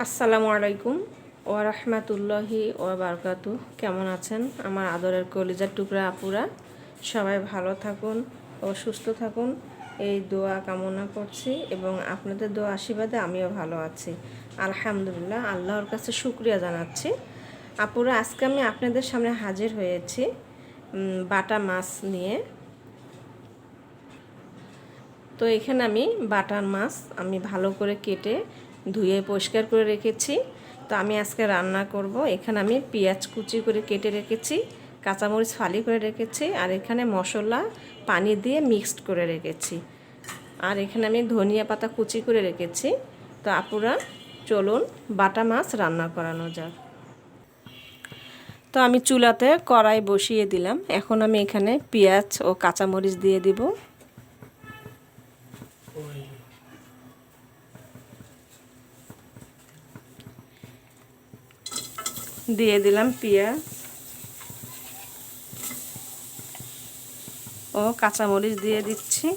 আসসালামু আলাইকুম ও রহমাতুল্লাহি ও বারকাতু কেমন আছেন? আমার আদরের কলিজার টুকরা আপুরা, সবাই ভালো থাকুন ও সুস্থ থাকুন। এই দোয়া কামনা করছি এবং আপনাদের দোয়া আশীর্বাদে আমিও ভালো আছি। আলহামদুলিল্লাহ, আল্লাহর কাছে শুক্রিয়া জানাচ্ছি। আপুরা, আজকে আমি আপনাদের সামনে হাজির হয়েছি বাটা মাছ নিয়ে। তো এখানে আমি বাটার মাছ আমি ভালো করে কেটে ধুয়ে পরিষ্কার করে রেখেছি। তো আমি আজকে রান্না করব। এখানে আমি পেঁয়াজ কুচি করে কেটে রেখেছি, কাঁচামরিচ ফালি করে রেখেছি, আর এখানে মশলা, পানি দিয়ে মিক্সড করে রেখেছি। আর এখানে আমি ধনিয়া পাতা কুচি করে রেখেছি। তো আপুরা, চলুন বাটা মাছ রান্না করানো যাক। তো আমি চুলাতে কড়াই বসিয়ে দিলাম। এখন আমি এখানে পেঁয়াজ ও কাঁচামরিচ দিয়ে দিব। দিয়ে দিলাম পেঁয়াজ ও কাঁচামরিচ দিয়ে দিচ্ছি।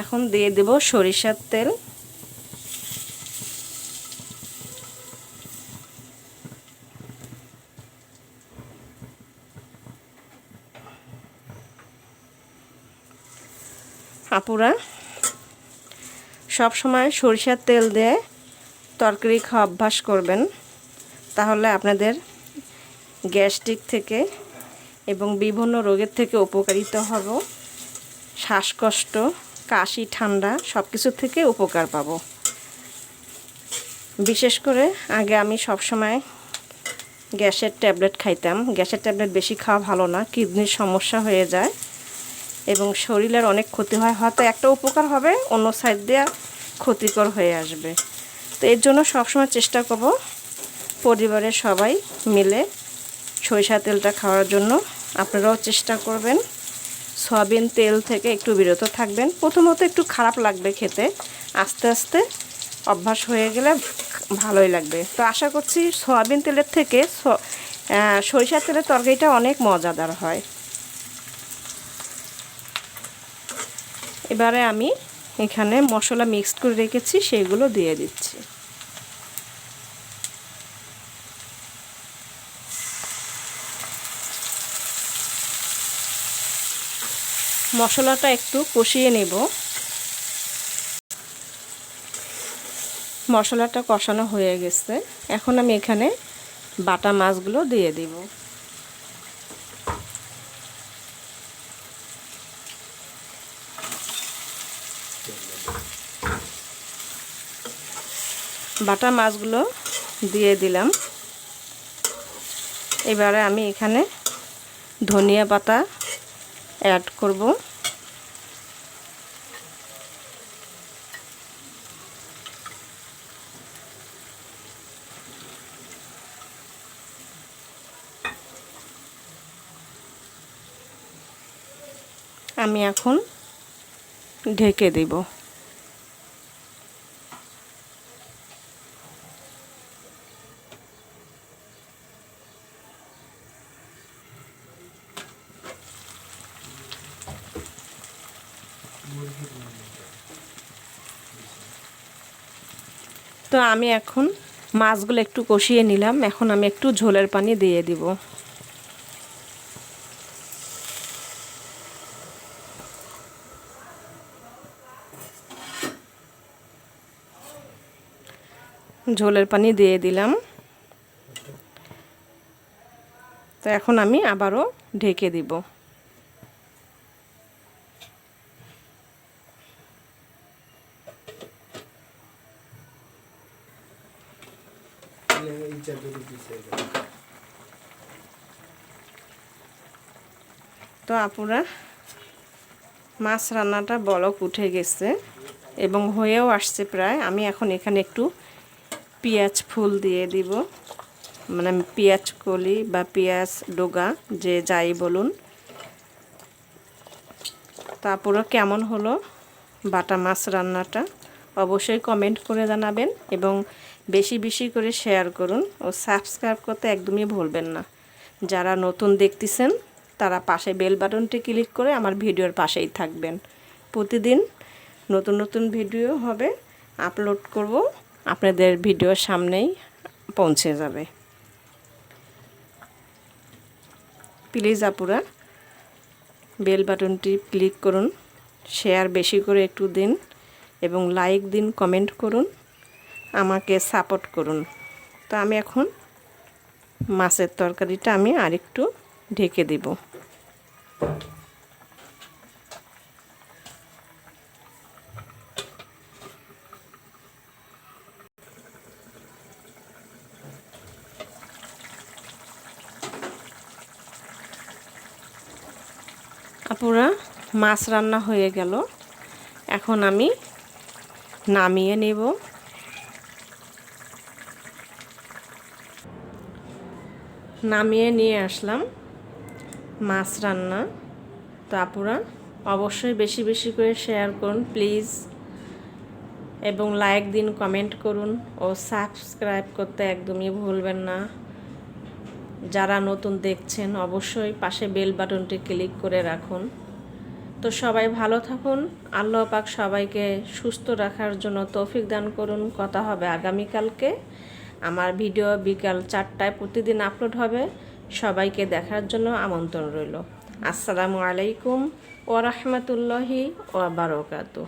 এখন দিয়ে দেব সরিষার তেল। আপুরা, সব সময় সরিষার তেল দিয়ে তরকারি খাওয়া অভ্যাস করবেন। তাহলে আপনাদের গ্যাস্ট্রিক থেকে এবং বিভিন্ন রোগের থেকে উপকারিত হব। শ্বাসকষ্ট, কাশি, ঠান্ডা সব কিছু থেকে উপকার পাব। বিশেষ করে আগে আমি সব সময় গ্যাসের ট্যাবলেট খাইতাম। গ্যাসের ট্যাবলেট বেশি খাওয়া ভালো না, কিডনির সমস্যা হয়ে যায়। এবং শরীরের অনেক ক্ষতি হয়, হয়তো একটা উপকার হবে, অন্য সাইড দিয়ে ক্ষতিকর হয়ে আসবে। তো এর জন্য সবসময় চেষ্টা করব পরিবারের সবাই মিলে সরিষা তেলটা খাওয়ার জন্য। আপনারাও চেষ্টা করবেন। সয়াবিন তেল থেকে একটু বিরত থাকবেন। প্রথমত একটু খারাপ লাগবে খেতে। আস্তে আস্তে অভ্যাস হয়ে গেলে ভালোই লাগবে। তো আশা করছি সয়াবিন তেলের থেকে সরিষা তেলের তরকারিটা অনেক মজাদার হয়। এবারে আমি এখানে মশলা মিক্সড করে রেখেছি, সেগুলো দিয়ে দিচ্ছি। মশলাটা একটু কষিয়ে নেব। মশলাটা কষানো হয়ে গেছে। এখন আমি এখানে বাটা মাছগুলো দিয়ে দিব। বাটা মাছগুলো দিয়ে দিলাম। এবারে আমি এখানে ধনিয়া পাতা অ্যাড করব। আমি এখন ঢেকে দেব। তো আমি এখন মাছগুলো একটু কষিয়ে নিলাম। এখন আমি একটু ঝোলের পানি দিয়ে দিব। ঝোলের পানি দিয়ে দিলাম। তো এখন আমি আবারও ঢেকে দিব। তো আপুরা, মাছ রান্নাটা বলক উঠে গেছে এবং হয়েও আসছে প্রায়। আমি এখন এখানে একটু পেঁয়াজ ফুল দিয়ে দিব। মানে পেঁয়াজ কলি বা পেঁয়াজ ডোগা, যে যাই বলুন। তারপরে কেমন হলো বাটা মাছ রান্নাটা? অবশ্যই কমেন্ট করে জানাবেন এবং বেশি বেশি করে শেয়ার করুন ও সাবস্ক্রাইব করতে একদমই ভুলবেন না। যারা নতুন দেখতেছেন, তারা পাশে বেল বাটনটি ক্লিক করে আমার ভিডিওর পাশেই থাকবেন। প্রতিদিন নতুন নতুন ভিডিও হবে, আপলোড করব, আপনাদের ভিডিওর সামনেই পৌঁছে যাবে। প্লিজ আপুরা, বেল বাটনটি ক্লিক করুন, শেয়ার বেশি করে একটু দিন এবং লাইক দিন, কমেন্ট করুন। আমাকে সাপোর্ট করুন। তো আমি এখন মাছের তরকারিটা আমি আরেকটু ঢেকে দেব। আপুরা, মাছ রান্না হয়ে গেল। এখন আমি নামিয়ে নেব। নামিয়ে নিয়ে আসলাম। মাছ রান্না। তো আপুরা, অবশ্যই বেশি বেশি করে শেয়ার করুন প্লিজ এবং লাইক দিন কমেন্ট করুন। ও সাবস্ক্রাইব করতে একদমই ভুলবেন না। যারা নতুন দেখছেন, অবশ্যই পাশে বেল বাটনটি ক্লিক করে রাখুন। তো সবাই ভালো থাকুন। আল্লাহ পাক সবাইকে সুস্থ রাখার জন্য তৌফিক দান করুন। কথা হবে আগামীকালকে। আমার ভিডিও বিকাল চারটায় প্রতিদিন আপলোড হবে। সবাইকে দেখার জন্য আমন্ত্রণ রইল। আসসালামু আলাইকুম ওরহমতুল্লাহি ওবরকাতু